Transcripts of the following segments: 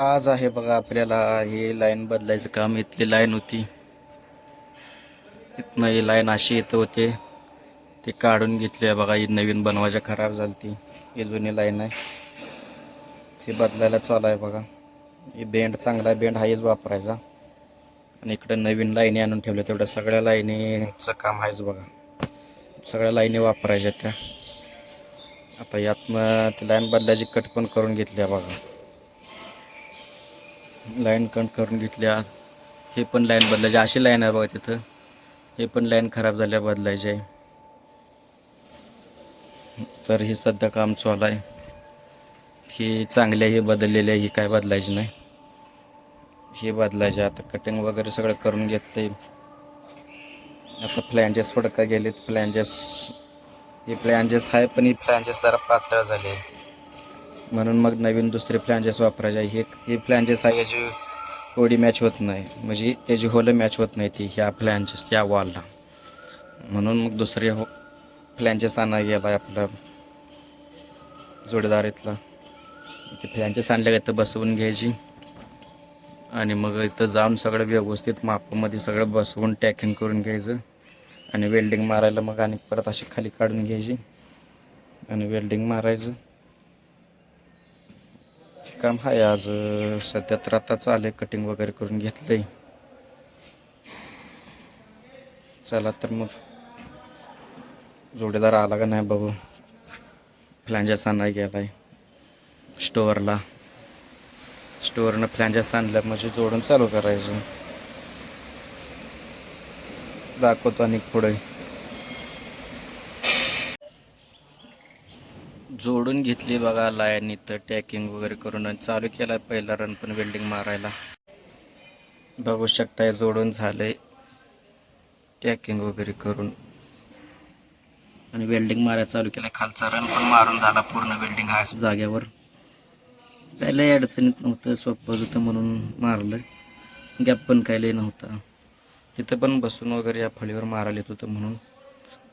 आज आहे बघा आपल्याला ही लाईन बदलायचं काम. इथली लाईन होती. इथनं ही लाईन अशी येत होते. ती काढून घेतली आहे बघा. ही नवीन बनवायच्या खराब झाली ती. ही जुनी लाईन आहे. ती बदलायला चालू आहे बघा. हे बेंड चांगला बेंड हाच वापरायचा. आणि इकडे नवीन लाईनी आणून ठेवल्या. तेवढ्या सगळ्या लाईनीचं काम आहेच बघा. सगळ्या लाईनी वापरायच्या त्या. आता यातनं ती लाईन बदलायची कट पण करून घेतली आहे बघा. लाईन कट करून घेतल्या. हे पण लाईन बदलायची. अशी लाईन आहे बघा तिथं. हे पण लाईन खराब झाल्या बदलायची. आहे तर हे सध्या काम चालू आहे. ही चांगले हे बदललेले बदललेली आहे ही काय बदलायची नाही. हे बदलायचे. आता कटिंग वगैरे सगळं करून घेतले आता फ्लॅन्जेस फडका काय गेलेत. फ्लॅन्जेस हे फ्लॅन्जेस आहे पण ही फ्लॅन्जेस जरा पातळ झाले. म्हणून मग नवीन दुसरे फ्लॅन्जेस वापरायचे. हे ही फ्लॅन्जेस आहे याची ओडी मॅच होत नाही. म्हणजे त्याची होलं मॅच होत नाही ती ह्या फ्लॅन्जेस या वॉलला म्हणून मग दुसरे हो फ्लॅन्जेस आणा गेला आपला जोडीदार इथला. ते फ्लॅन्जेस आणले का इथं बसवून घ्यायची. आणि मग इथं जाऊन सगळं व्यवस्थित मापामध्ये सगळं बसवून टॅकिंग करून घ्यायचं. आणि वेल्डिंग मारायला मग आणि परत अशी खाली काढून घ्यायची. आणि वेल्डिंग मारायचं. काम आहे आज सध्या तर आता आले कटिंग वगैरे करून घेतलंय. चला तर मग. जोडीदार आला का नाही बघू. फ्लॅन्जास आणाय गेलाय. स्टोअरला. स्टोअरनं फ्लॅन्जास आणलं म्हणजे जोडून चालू करायचं. दाखवतो आणि पुढे. जोडून घेतली बघा लायनी तर टॅकिंग वगैरे करून आणि चालू केला पहिला रन पण वेल्डिंग मारायला. बघू शकताय जोडून झालंय. टॅकिंग वगैरे करून. आणि वेल्डिंग मारायला चालू केलं. खालचा रन पण मारून झाला पूर्ण वेल्डिंग हा जाग्यावर काय अडचणीत नव्हतं सोपं होतं म्हणून मारलं. गॅप पण काही लई नव्हता. तिथं पण बसून वगैरे या फळीवर मारायला येत होतं म्हणून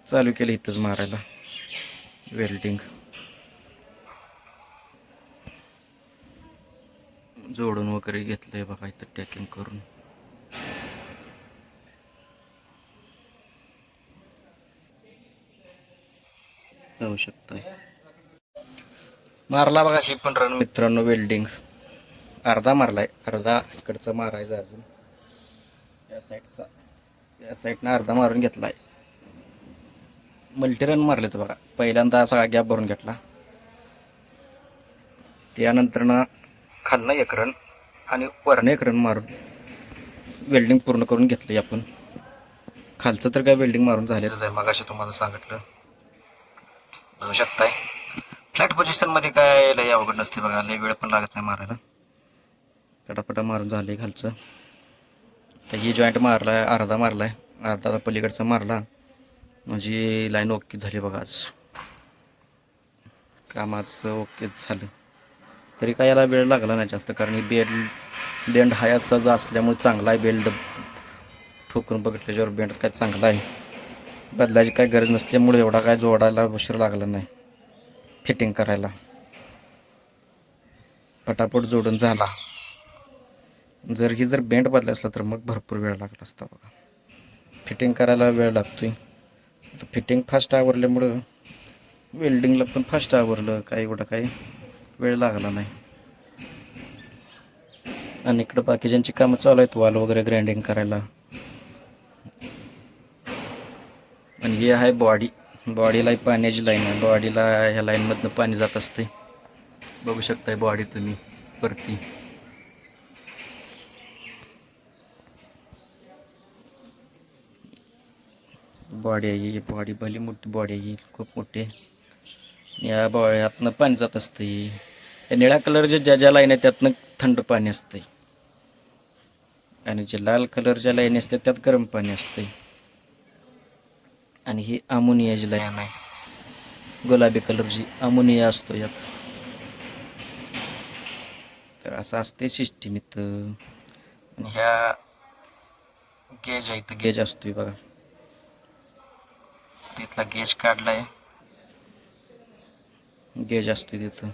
चालू केलं इथंच मारायला. वेल्डिंग जोडून वगैरे घेतलंय बघा इथं टॅकिंग करून. जाऊ शकतोय. मारला बघा पण रन मित्रांनो वेल्डिंग अर्धा मारलाय. अर्धा इकडचा मारायचा अजून. या साईडचा या साईडनं अर्धा मारून घेतलाय. मल्टी रन मारले तर बघा. पहिल्यांदा सगळा गॅप भरून घेतला. त्यानंतरनं खालनं एक रन आणि वरनं एक रन मारून वेल्डिंग पूर्ण करून घेतली आपण. खालचं तर काय वेल्डिंग मारून झालेलंच आहे मग तुम्हाला सांगितलं. बघू शकताय. फ्लॅट पोझिशनमध्ये काय लय अवघड नसते बघा लय वेळ पण लागत नाही मारायला. पटापटा मारून झालं आहे खालचं. तर ही जॉईंट मारला आहे अर्धा मारला आहे अर्धा पलीकडचा मारला. म्हणजे लाईन ओके झाली बघा आज. कामाचं ओकेच झालं. तरी काय याला वेळ लागला नाही जास्त कारण ही बेल्ट बेंड हाय असाच असल्यामुळे चांगला आहे. बेल्ट ठोकून बघितल्याच्यावर बेंड काय चांगला आहे. बदलायची काय गरज नसल्यामुळे एवढा काय जोडायला उशीर लागला नाही. फिटिंग करायला. पटापट जोडून झाला. जर ही जर बेंड बदला असला तर मग भरपूर वेळ लागला असता बघा. फिटिंग करायला वेळ लागतोय. तर फिटिंग फास्ट आवरल्यामुळं वेल्डिंगला पण फास्ट आवरलं काय एवढं काही वेळ लागला नाही. आणि इकडं बाकीच्यांची कामं चालू आहेत वाल वगैरे ग्राइंडिंग करायला. आणि हे आहे बॉडी बॉडीला पाण्याची लाईन आहे. बॉडीला ह्या लाईनमधनं पाणी जात असते. बघू शकताय बॉडी तुम्ही परती बॉडी आहे ही. बॉडी भली मोठी बॉडी आहे खूप मोठी आहे. या बॉड्यातनं पाणी जात असते या निळ्या कलरच्या ज्या ज्या लाईन आहेत त्यातनं थंड पाणी असते आणि जे लाल कलरच्या लाईन असतात त्यात गरम पाणी असते आणि ही अमोनियाची लाईन आहे गुलाबी कलरची अमोनिया असतो यात. तर असं असते सिस्टीम इथं. आणि ह्या गेज आहे इथं गेज असतोय बघा. तिथला गेज काढलाय. गेज असतो तिथं.